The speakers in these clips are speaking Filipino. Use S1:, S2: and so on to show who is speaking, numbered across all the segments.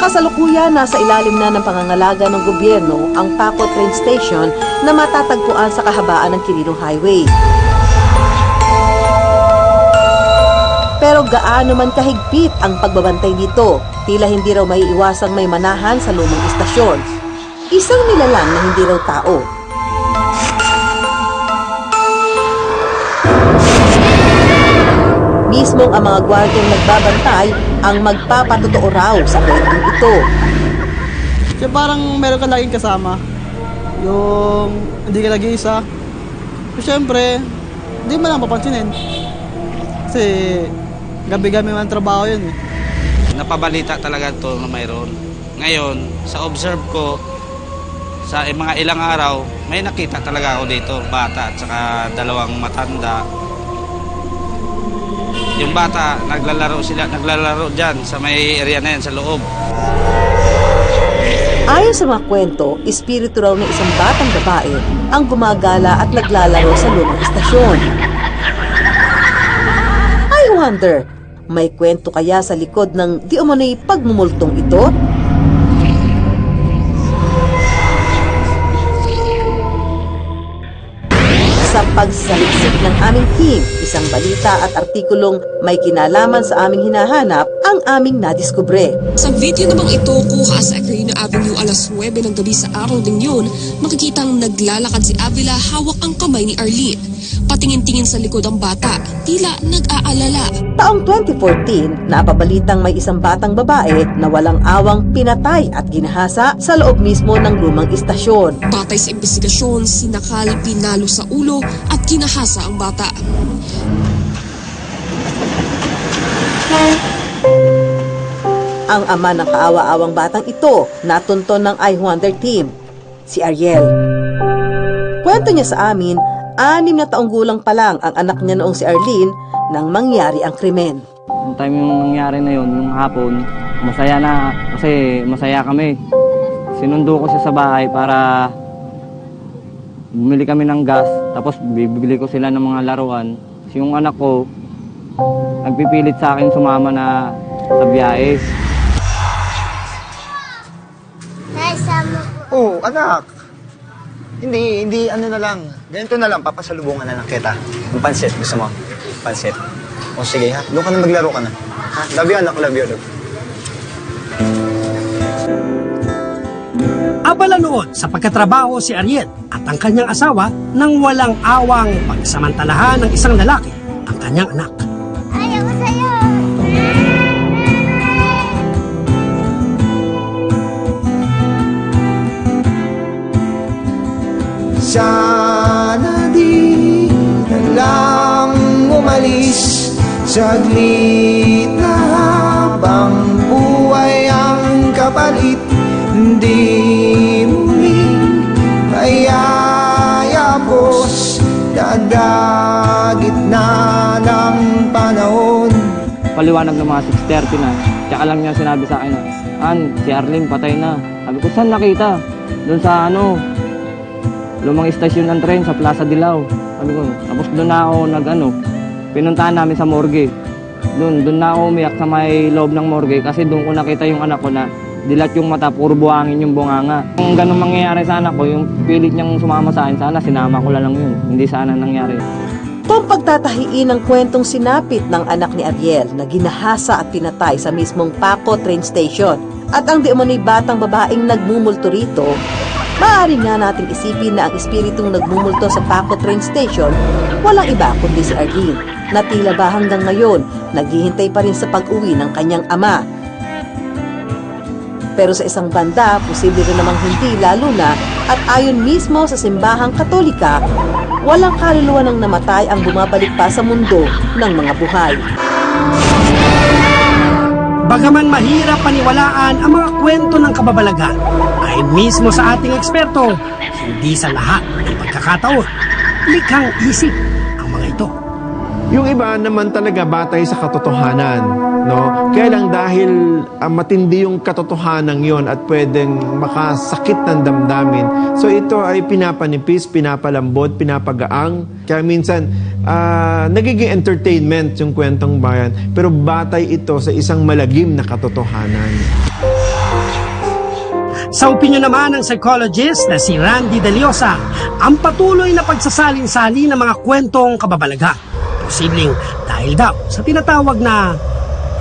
S1: kasalukuyan, nasa ilalim na ng pangangalaga ng gobyerno ang Paco Train Station na matatagpuan sa kahabaan ng Quirino Highway. Pero gaano man kahigpit ang pagbabantay dito, tila hindi raw may iwasang may manahan sa lumang istasyon. Isang nilalang na hindi raw tao. Mismong ang mga gwardyang nagbabantay ang magpapatotoo raw sa kwentong ito.
S2: Kasi parang meron ka laging kasama. Yung hindi ka nag-iisa. So, syempre, hindi mo lang papansinin. Kasi gabi-gabi man trabaho yun eh.
S3: Napabalita talaga to na mayroon. Ngayon, sa observe ko, sa mga ilang araw, may nakita talaga ako dito, bata at saka dalawang matanda. Yung bata, naglalaro sila, naglalaro dyan sa may area na yan, sa loob.
S1: Ayon sa mga kwento, espiritu raw ng isang batang babae ang gumagala at naglalaro sa lumang istasyon. I wonder, may kwento kaya sa likod ng di umano'y pagmumultong ito? Aming team, isang balita at artikulong may kinalaman sa aming hinahanap ang aming nadiskubre.
S4: Sa video namang ito, kuha sa Aquino Avenue alas 9 ng gabi sa araw din yun, makikitang naglalakad si Avila hawak ang kamay ni Arlene. Patingin-tingin sa likod ang bata, tila nag-aalala.
S1: Taong 2014, napabalitang may isang batang babae na walang awang pinatay at ginahasa sa loob mismo ng lumang istasyon.
S4: Batay sa investigasyon, sinakal, pinalo sa ulo at kinahasa ang bata.
S1: Ang ama ng kaawa-awang batang ito natunton ng I Wonder Team, si Ariel. Kwento niya sa amin, anim na taong gulang pa lang ang anak niya noong si Arlene nang mangyari ang krimen.
S5: Yung time yung nangyari na yun, yung hapon, masaya na kasi masaya kami. Sinundo ko siya sa bahay para bumili kami ng gas, tapos bibili ko sila ng mga laruan. Tapos yung anak ko, nagpipilit sa akin sumama na sa biyahe.
S6: Anak. Hindi, hindi, ano na lang. Ganito na lang, papasalubungan na lang kita. Yung pansit, gusto mo? Pansit. O sige ha, doon ka na maglaro ka na. Ha? Love you, anak. Love you, love.
S7: Abala noon sa pagkatrabaho si Ariel at ang kanyang asawa nang walang awang pagsamantalahan ng isang lalaki ang kanyang anak.
S8: Umalis Saglit na habang buhay ang kapalit Di muling mayayapos Dadagit na ng panahon
S5: Paliwanag ng mga 6.30 na, tsaka lang niya sinabi sa akin na, An, si Arlene patay na. Sabi ko, saan nakita? Doon sa ano, lumang istasyon ng tren sa Plaza Dilao. Sabi ko, tapos doon na ako nag ano, pinuntahan namin sa morgue. Doon, doon na ako umiyak sa may loob ng morgue kasi doon ko nakita yung anak ko na dilat yung mata, puro buhangin yung bunganga. Kung ganun mangyayari sa anak ko, yung pilit niyang sumama sa akin, sana sinama ko lang yun. Hindi sana nangyari.
S1: Ito ang pagtatahiin ng kwentong sinapit ng anak ni Ariel na ginahasa at pinatay sa mismong Paco train station. At ang di umano'y batang babaeng nagmumulto rito, maaari nga nating isipin na ang espiritong nagmumulto sa Paco train station walang iba kundi si Arlene na tila ba hanggang ngayon naghihintay pa rin sa pag-uwi ng kanyang ama. Pero sa isang banda, posible rin namang hindi lalo na at ayon mismo sa simbahang katolika, walang kaluluwa ng namatay ang bumabalik pa sa mundo ng mga buhay.
S7: Bagaman mahirap paniwalaan ang mga kwento ng kababalagan, ay mismo sa ating eksperto, hindi sa lahat ng pagkakataon, likhang isip ang mga ito.
S9: Yung iba naman talaga batay sa katotohanan, no? Kaya lang dahil ah, matindi yung katotohanan yon at pwedeng makasakit ng damdamin. So ito ay pinapanipis, pinapalambot, pinapagaang. Kaya minsan ah, nagiging entertainment yung kwentong bayan, pero batay ito sa isang malagim na katotohanan.
S7: Sa opinyon naman ng psychologist na si Randy Deliosa, ang patuloy na pagsasalin-sali ng mga kwentong kababalaghan. Posibleng dahil daw sa tinatawag na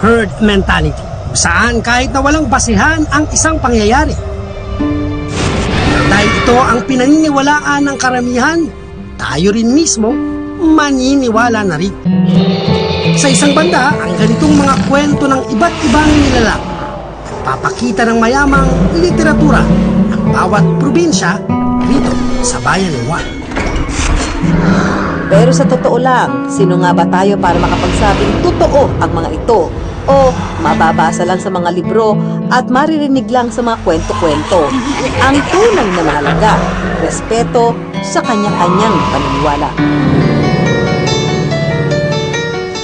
S7: herd mentality, saan kahit na walang basihan ang isang pangyayari. Dahil ito ang pinaniniwalaan ng karamihan, tayo rin mismo maniniwala na rin. Sa isang banda, ang ganitong mga kwento ng iba't ibang nilalang papakita ng mayamang literatura ng bawat probinsya dito sa bayan ng.
S1: Pero sa totoo lang, sino nga ba tayo para makapagsabing totoo ang mga ito? O mababasa lang sa mga libro at maririnig lang sa mga kwento-kwento. Ang tunay na mahalaga, respeto sa kanya-kanyang paniniwala.